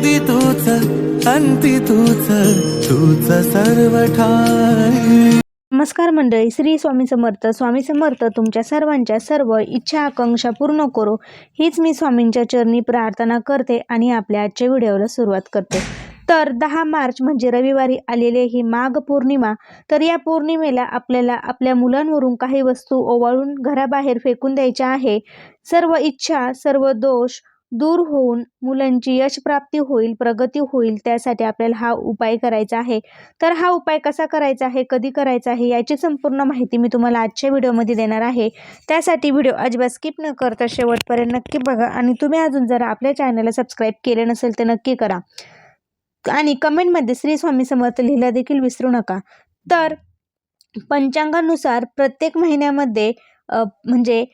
आधी तूच अंती तूच तूच सर्व ठाई नमस्कार मंडळी श्री स्वामी समर्थ. स्वामी समर्थ तुमच्या सर्वांच्या सर्व इच्छा आकांक्षा पूर्ण करो. हीच मी स्वामींच्या चरणी प्रार्थना करते आणि आपल्या आजच्या व्हिडिओला सुरुवात करते. तर दहा मार्च म्हणजे रविवारी आलेले ही माघ पौर्णिमा. तर या पौर्णिमेला आपल्याला आपल्या मुलांवरून काही वस्तू ओवाळून घराबाहेर फेकून द्यायच्या आहे. सर्व इच्छा सर्व दोष दूर होऊन मुलांची यशप्राप्ती होईल प्रगती होईल त्यासाठी आपल्याला हा उपाय करायचा आहे. तर हा उपाय कसा करायचा आहे कधी करायचा आहे याची संपूर्ण माहिती मी तुम्हाला आजच्या व्हिडिओमध्ये देणार आहे. त्यासाठी व्हिडिओ अजिबात स्किप न करता शेवटपर्यंत नक्की बघा आणि तुम्ही अजून जर आपल्या चॅनलला सबस्क्राईब केले नसेल तर नक्की करा. आणि कमेंटमध्ये श्री स्वामी समर्थ लिहिला देखील विसरू नका. तर पंचांगानुसार प्रत्येक महिन्यामध्ये म्हणजे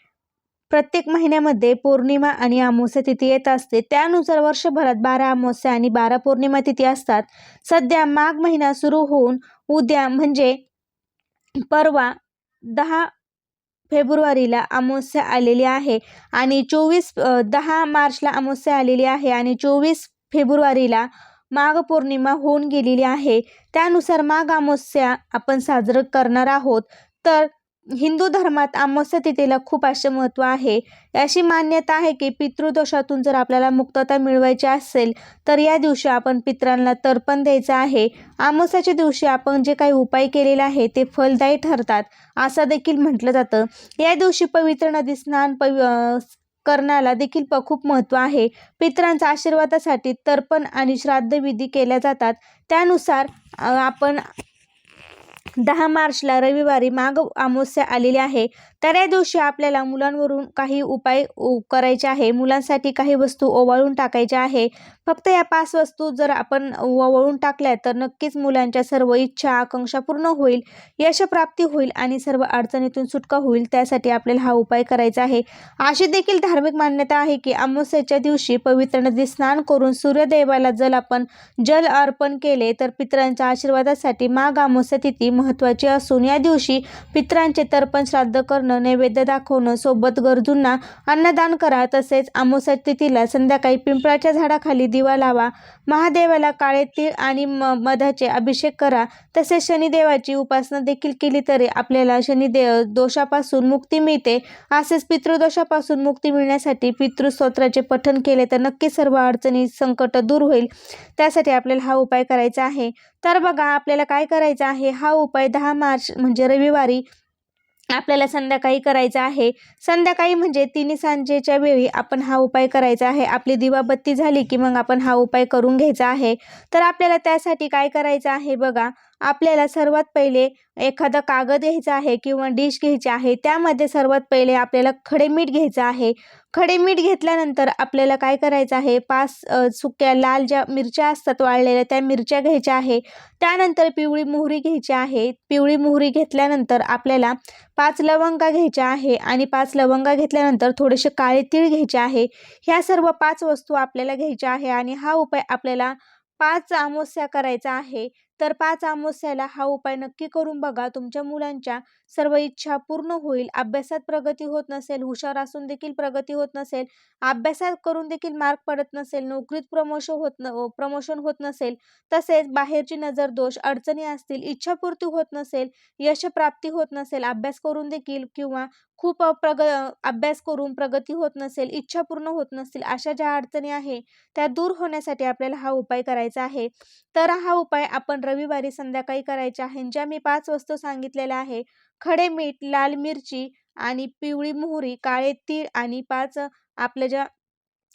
प्रत्येक महिन्यामध्ये पौर्णिमा आणि अमावस्या तिथी येत असते. त्यानुसार वर्षभरात बारा अमावस्या आणि बारा पौर्णिमा तिथी असतात. सध्या माघ महिना सुरू होऊन उद्या म्हणजे परवा दहा फेब्रुवारीला अमावस्या आलेली आहे आणि चोवीस दहा मार्चला अमावस्या आलेली आहे आणि चोवीस फेब्रुवारीला माघ पौर्णिमा होऊन गेलेली आहे. त्यानुसार माघ अमावस्या आपण साजरं करणार आहोत. तर हिंदू धर्मात अमावस्या खूप असे महत्त्व आहे. अशी मान्यता आहे की पितृदोषातून जर आपल्याला मुक्तता मिळवायची असेल तर या दिवशी आपण पितरांना तर्पण द्यायचं आहे. अमावस्याच्या दिवशी आपण जे काही उपाय केलेले आहे ते फलदायी ठरतात असं देखील म्हटलं जातं. या दिवशी पवित्र नदी स्नान पवि करण्याला देखील प खूप महत्त्व आहे. पित्रांच्या आशीर्वादासाठी तर्पण आणि श्राद्धविधी केल्या जातात. त्यानुसार आपण दहा मार्चला रविवारी माघ अमावस्या आलेली आहे. तर या दिवशी आपल्याला मुलांवरून काही उपाय उ- करायचे आहे. मुलांसाठी काही वस्तू ओवाळून टाकायच्या आहे. फक्त या पाच वस्तू जर आपण ओवाळून टाकल्या तर नक्कीच मुलांच्या सर्व इच्छा आकांक्षा पूर्ण होईल यशप्राप्ती होईल आणि सर्व अडचणीतून सुटका होईल. त्यासाठी आपल्याला हा उपाय करायचा आहे. अशी देखील धार्मिक मान्यता आहे की अमावस्याच्या दिवशी पवित्र नदी स्नान करून सूर्यदेवाला जल आपण जल अर्पण केले तर पितरांच्या आशीर्वादासाठी माघ अमावस्या तिथी महत्त्वाची असून या दिवशी पितरांचे तर्पण श्राद्ध करणं नैवेद्य दाखवणं सोबत गरजूंना अन्नदान करा तसेच अमावस्या तिथीला संध्याकाळी पिंपळाच्या झाडाखाली दिवा लावा महादेवाला काळे तीळ आणि म मधाचे अभिषेक करा तसेच शनिदेवाची उपासना देखील केली तरी आपल्याला शनिदेव दोषापासून मुक्ती मिळते. असेच पितृदोषापासून मुक्ती मिळण्यासाठी पितृस्तोत्राचे पठन केले तर नक्की सर्व अडचणी संकट दूर होईल. त्यासाठी आपल्याला हा उपाय करायचा आहे. तर बघा आपल्याला काय करायचं आहे? हा उपाय दहा मार्च म्हणजे रविवारी आपल्याला संध्याकाळी करायचा आहे. संध्याकाळी म्हणजे तिन्ही सांजेच्या वेळी आपण हा उपाय करायचा आहे. आपली दिवाबत्ती झाली की मग आपण हा उपाय करून घ्यायचा आहे. तर आपल्याला त्यासाठी काय करायचं आहे बघा? आपल्याला सर्वात पहिले एखादा कागद घ्यायचा आहे किंवा डिश घ्यायची आहे त्यामध्ये सर्वात पहिले आपल्याला खडे मीठ घ्यायचं आहे. खडे मीठ घेतल्यानंतर आपल्याला काय करायचं आहे? पाच सुक्या लाल ज्या मिरच्या असतात वाळलेल्या त्या मिरच्या घ्यायच्या आहे. त्यानंतर पिवळी मोहरी घ्यायची आहे. पिवळी मोहरी घेतल्यानंतर आपल्याला पाच लवंगा घ्यायच्या आहे आणि पाच लवंगा घेतल्यानंतर थोडेसे काळे तीळ घ्यायचे आहे. ह्या सर्व पाच वस्तू आपल्याला घ्यायच्या आहे आणि हा उपाय आपल्याला पाच अमावस्या करायचा आहे. तर पाच अमावस्याला हा उपाय नक्की करून बघा. तुमच्या मुलांच्या सर्व इच्छा पूर्ण होईल. अभ्यासात प्रगती होत नसेल हुशार असून देखील प्रगती होत नसेल अभ्यासात करून देखील मार्क पडत नसेल नोकरीत प्रमोशन होत न प्रमोशन होत नसेल तसेच बाहेरची नजर दोष अडचणी असतील इच्छापूर्ती होत नसेल यशप्राप्ती होत नसेल अभ्यास करून देखील किंवा खूप प्रग अभ्यास करून प्रगती होत नसेल इच्छा पूर्ण होत नसतील अशा ज्या अडचणी आहे त्या दूर होण्यासाठी आपल्याला हा उपाय करायचा आहे. तर हा उपाय आपण रविवारी संध्याकाळी करायचा आहे. ज्या मी पाच वस्तू सांगितलेल्या आहे खडे मीठ लाल मिरची आणि पिवळी मोहरी काळे तीळ आणि पाच आपल्या ज्या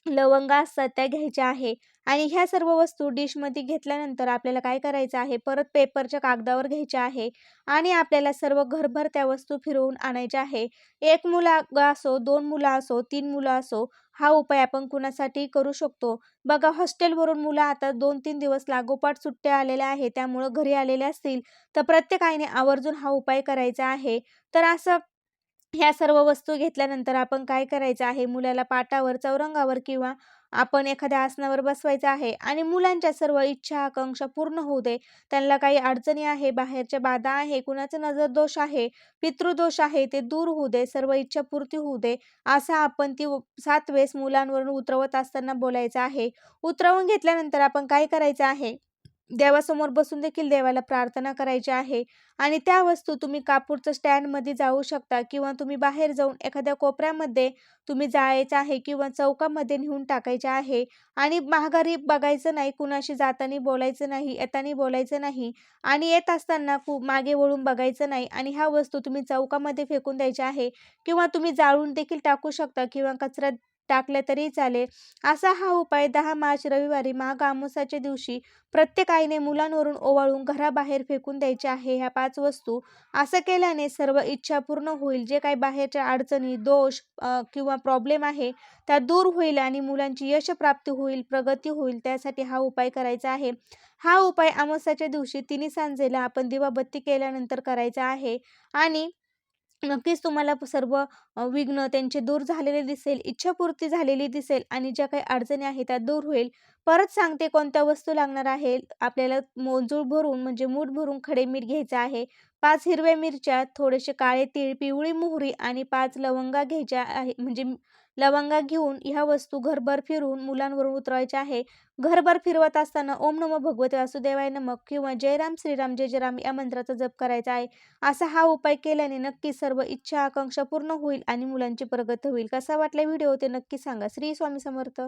लवंगा असतात त्या घ्यायच्या आहे. आणि ह्या सर्व वस्तू डिशमध्ये घेतल्यानंतर आपल्याला काय करायचं आहे? परत पेपरच्या कागदावर घ्यायच्या आहे आणि आपल्याला सर्व घरभर त्या वस्तू फिरवून आणायच्या आहे. एक मुला असो दोन मुलं असो तीन मुलं असो हा उपाय आपण कुणासाठी करू शकतो. बघा हॉस्टेलवरून मुलं आता दोन तीन दिवस लागोपाठ सुट्ट्या आलेल्या आहे त्यामुळं घरी आलेल्या असतील तर प्रत्येकाने आवर्जून हा उपाय करायचा आहे. तर असं ह्या सर्व वस्तू घेतल्यानंतर आपण काय करायचं आहे? मुलाला पाटावर चौरंगावर किंवा आपण एखाद्या आसनावर बसवायचं आहे आणि मुलांच्या सर्व इच्छा आकांक्षा पूर्ण होऊ दे. त्यांना काही अडचणी आहे बाहेरच्या बाधा आहे कुणाचं नजर दोष आहे पितृदोष आहे ते दूर होऊ दे सर्व इच्छा पूर्ती होऊ दे असं आपण ती सात वेळेस मुलांवरून उतरवत असताना बोलायचं आहे. उतरवून घेतल्यानंतर आपण काय करायचं आहे? देवासमोर बसून देखील देवाला प्रार्थना करायची आहे. आणि त्या वस्तू तुम्ही कापूरचं स्टँडमध्ये जाऊ शकता किंवा तुम्ही बाहेर जाऊन एखाद्या कोपऱ्यामध्ये तुम्ही जायचं आहे किंवा चौकामध्ये नेऊन टाकायचे आहे आणि महागारी बघायचं नाही कुणाशी जाताना बोलायचं नाही येताना बोलायचं नाही आणि येत असताना खूप मागे वळून बघायचं नाही आणि ह्या वस्तू तुम्ही चौकामध्ये फेकून द्यायच्या आहे किंवा तुम्ही जाळून देखील टाकू शकता किंवा कचऱ्यात टाकलं तरी चालेल. असा हा उपाय दहा मार्च रविवारी माघ दिवशी प्रत्येक आईने मुलांवरून ओवाळून घराबाहेर फेकून द्यायचे आहे. ह्या पाच वस्तू असं केल्याने सर्व इच्छा पूर्ण होईल. जे काही बाहेरच्या अडचणी दोष किंवा प्रॉब्लेम आहे त्या दूर होईल आणि मुलांची यशप्राप्ती होईल प्रगती होईल त्यासाठी हा उपाय करायचा आहे. हा उपाय अमावस्याच्या दिवशी तिन्ही सांजेला आपण दिवाबत्ती केल्यानंतर करायचा आहे. आणि नक्कीच तुम्हाला सर्व विघ्न त्यांचे दूर झालेले दिसेल इच्छापूर्ती झालेली दिसेल आणि ज्या काही अडचणी आहेत त्या दूर होईल. परत सांगते कोणत्या वस्तू लागणार आहे आपल्याला मोजूळ भरून म्हणजे मूठ भरून खडे मीठ घ्यायचं आहे. पाच हिरव्या मिरच्या थोडेसे काळे तीळ पिवळी मोहरी आणि पाच लवंगा घ्यायच्या आहे. म्हणजे लवंगा घेऊन ह्या वस्तू घरभर फिरून मुलांवरून उतरवायच्या आहे. घरभर फिरवत असताना ओम नम भगवते वासुदेवाय नमक किंवा जयराम श्रीराम जय जयराम या मंत्राचा जप करायचा आहे. असा हा उपाय केल्याने नक्की सर्व इच्छा आकांक्षा पूर्ण होईल आणि मुलांची प्रगती होईल. कसा वाटला व्हिडिओ ते नक्की सांगा. श्री स्वामी समर्थ.